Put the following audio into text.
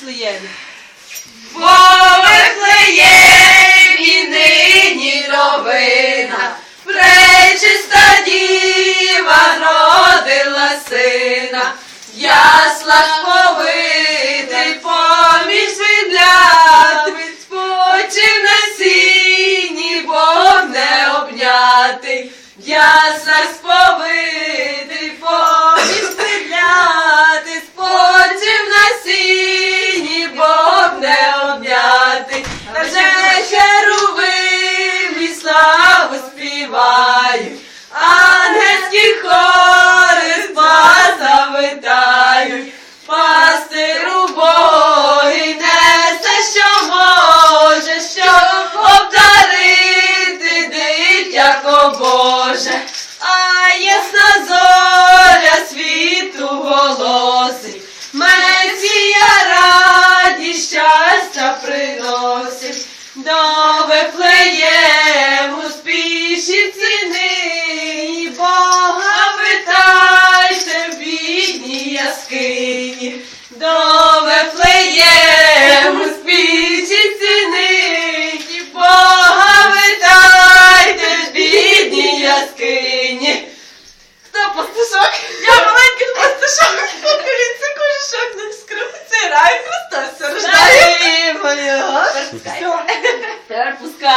Вифлеємі. Вифлеємі нині новина, пречиста діва родила сина, в яслах повитий поміж світляти, спочив на сіні, Бог не обнятий, в яслах сповитий Боже, а ясна зоря світу голосить, ція радість щастя приносить, до Вифлеєму спіші ціни, Бога питайте в бідній яскині, до Вифлеєму Para buscar. Buscar.